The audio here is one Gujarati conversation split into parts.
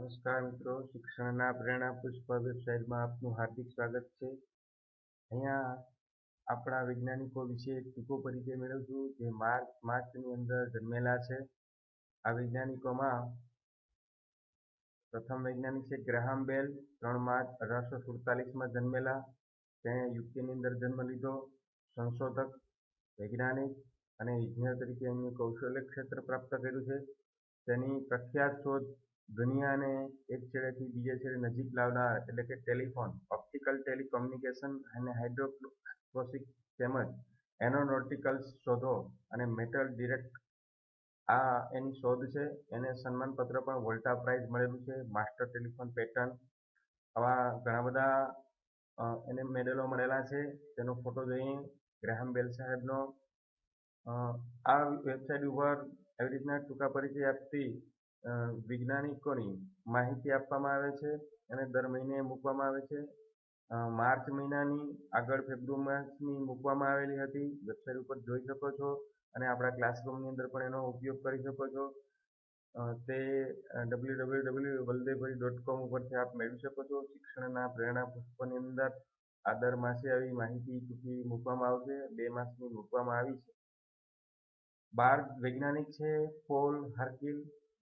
નમસ્કાર મિત્રો, શિક્ષણના પ્રેરણા પુષ્પ વેબસાઇટમાં આપનું હાર્દિક સ્વાગત છે. અહીંયા આપણા વૈજ્ઞાનિકો વિશે ટૂંકો પરિચય મેળવશું જે માર્ચ, માર્ચની અંદર જન્મેલા છે. આ વૈજ્ઞાનિકોમાં પ્રથમ વૈજ્ઞાનિક છે ગ્રાહમ બેલ, ત્રણ માર્ચ અઢારસો સુડતાલીસમાં જન્મેલા. તેણે યુકેની અંદર જન્મ લીધો. સંશોધક, વૈજ્ઞાનિક અને ઇજનેર તરીકે એમનું કૌશલ્ય ક્ષેત્ર પ્રાપ્ત કર્યું છે. તેની પ્રખ્યાત શોધ દુનિયાને એક છેડેથી બીજે છેડે નજીક લાવનાર, એટલે કે ટેલિફોન ઓપ્ટિકલ ટેલિકોમ્યુનિકેશન અને હાઇડ્રોક્લોસિક તેમજ એરોનોટિકલ્સ શોધો અને મેટલ ડિરેક્ટ આ એની શોધ છે. એને સન્માનપત્ર પણ વોલ્ટા પ્રાઇઝ મળેલું છે. માસ્ટર ટેલિફોન પેટર્ન આવા ઘણા બધા એને મેડલો મળેલા છે. તેનો ફોટો જોઈએ. ગ્રાહમ બેલ સાહેબનો. આ વેબસાઇટ ઉપર એવી રીતના ટૂંકા પરિચય આપતી વૈજ્ઞાનિકોની માહિતી આપવામાં આવે છે અને દર મહિને મૂકવામાં આવે છે? માર્ચ મહિનાની આગળ ફેબ્રુઆરી માસની મૂકવામાં આવેલી હતી. વેબસાઇટ ઉપર જોઈ શકો છો અને આપણા ક્લાસરૂમની અંદર પણ એનો ઉપયોગ કરી શકો છો. તે ડબલ્યુ ડબલ્યુ ડબલ્યુ વલ્દેભરી ડોટ કોમ ઉપરથી આપ મેળવી શકો છો. શિક્ષણના પ્રેરણા પુષ્પની અંદર આ દર માસે આવી માહિતી ટૂંકી મૂકવામાં આવશે. બે માસની મૂકવામાં આવી છે. બાર વૈજ્ઞાનિક છે પોલ હાર્કિલ.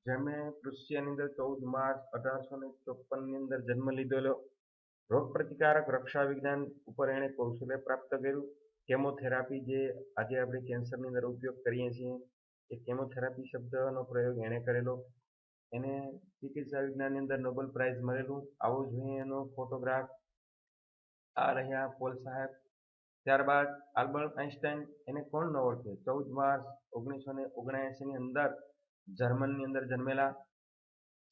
જેમણે પ્રુશિયાની અંદર ચૌદ માર્ચ અઢારસો ને ચોપનની અંદર જન્મ લીધેલો રોગ પ્રતિકારક રક્ષા વિજ્ઞાન ઉપર એણે કૌશલ્ય પ્રાપ્ત કર્યું. કેમોથેરાપી જે આજે આપણે કેન્સરની અંદર ઉપયોગ કરીએ છીએ, એ કેમોથેરાપી શબ્દનો પ્રયોગ એણે કરેલો. એને ચિકિત્સા વિજ્ઞાનની અંદર નોબેલ પ્રાઇઝ મળેલું. આવું જોઈએ એનો ફોટોગ્રાફ. આ રહ્યા પોલ સાહેબ. ત્યારબાદ આલ્બર્ટ આઇન્સ્ટાઈન એને કોણ ન ઓળખે? ચૌદ માર્ચ ઓગણીસો ને ઓગણએંસીની અંદર જર્મનની અંદર જન્મેલા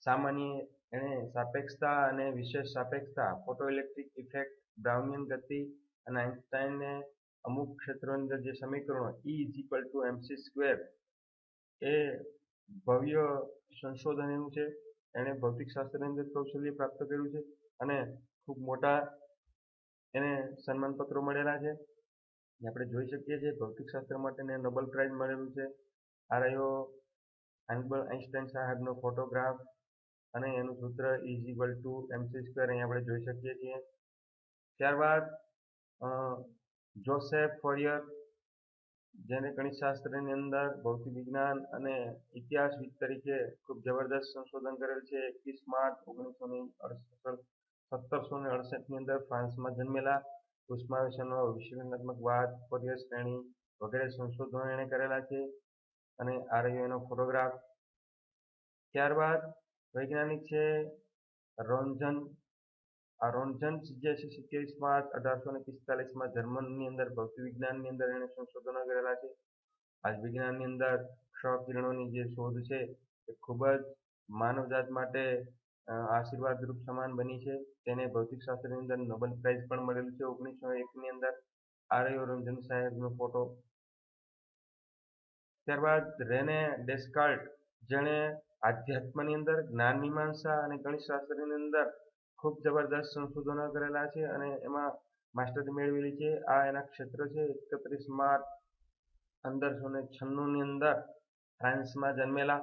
સામાન્ય એણે સાપેક્ષતા અને વિશેષ સાપેક્ષતા ફોટો ઇલેક્ટ્રિક ઇફેક્ટ બ્રાઉનિયન ગતિ અને આઇન્સ્ટાઇનને અમુક ક્ષેત્રોની અંદર જે સમીકરણો ટુ એમસી સ્ક્વેર એ ભવ્ય સંશોધન એનું છે. એણે ભૌતિક શાસ્ત્રની અંદર કૌશલ્ય પ્રાપ્ત કર્યું છે અને ખૂબ મોટા એને સન્માનપત્રો મળેલા છે. આપણે જોઈ શકીએ છીએ ભૌતિકશાસ્ત્ર માટેને નોબેલ પ્રાઇઝ મળેલું છે. આ રહ્યો આલ્બર્ટ આઇન્સ્ટાઈન સાહેબનો ફોટોગ્રાફ અને એનું સૂત્ર is equal to MC square અહીં આપણે જોઈ શકીએ છીએ. ત્યારબાદ જોસેફ ફોરિયર જેને ગણિતશાસ્ત્રની અંદર ભૌતિક વિજ્ઞાન અને ઇતિહાસવિદ તરીકે ખૂબ જબરદસ્ત સંશોધન કરેલ છે, એકવીસ માર્ચ ઓગણીસો ને સત્તરસો ને અડસઠની અંદર ફ્રાન્સમાં જન્મેલા. ઉષ્માવિષયનો વિશ્લેષણાત્મક વાદ ફોરિયર શ્રેણી વગેરે સંશોધનો એણે કરેલા છે. અને આ રહ્યો એનો ફોટોગ્રાફ ત્યારબાદ વૈજ્ઞાનિક છે રોન્જન. આ રોન્જન જે છે સિત્તેરીસ માર્ચ અઢારસો ને પિસ્તાલીસમાં જર્મનની અંદર ભૌતિક વિજ્ઞાનની અંદર એણે સંશોધનો કરેલા છે. આજ વિજ્ઞાનની અંદર ક્ષ કિરણોની જે શોધ છે એ ખૂબ જ માનવજાત માટે આશીર્વાદરૂપ સમાન બની છે. તેને ભૌતિક શાસ્ત્રની અંદર નોબેલ પ્રાઇઝ પણ મળેલું છે ઓગણીસો એકની અંદર. આ રહ્યો રંજન સાહેબનો ફોટો ત્યારબાદ રેને ડેસ્કાલ્ટ જેણે આધ્યાત્મની અંદર જ્ઞાન મીમાંસા અને ગણિતશાસ્ત્રની અંદર ખૂબ જબરદસ્ત સંશોધનો કરેલા છે અને એમાં માસ્ટરી મેળવેલી છે. આ એના ક્ષેત્ર છે. એકત્રીસ માર્ચ પંદરસો ને છન્નુંની અંદર ફ્રાન્સમાં જન્મેલા.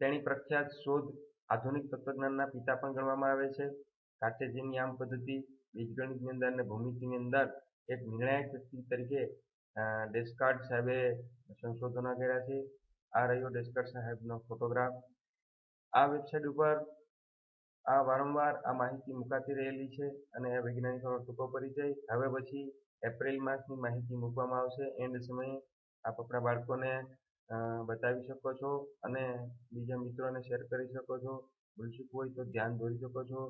તેની પ્રખ્યાત શોધ આધુનિક તત્વજ્ઞાનના પિતા પણ ગણવામાં આવે છે. કાર્ટેજિયન યામ પદ્ધતિ, બીજગણિતની અંદર અને ભૂમિતિની અંદર એક નિર્ણાયક વ્યક્તિ તરીકે ડેસ્કાર્ડ સાહેબે સંશોધનો કર્યા છે. આ રહ્યો ડેસ્કાર્ડ સાહેબનો ફોટોગ્રાફ આ વેબસાઇટ ઉપર આ વારંવાર આ માહિતી મુકાતી રહેલી છે અને વૈજ્ઞાનિકોનો ટૂંકો પરિચય. હવે પછી એપ્રિલ માસની માહિતી મૂકવામાં આવશે. એન્ડ સમયે આપ આપણા બાળકોને બતાવી શકો છો અને બીજા મિત્રોને શેર કરી શકો છો. ભૂલચૂક હોય તો ધ્યાન દોરી શકો છો.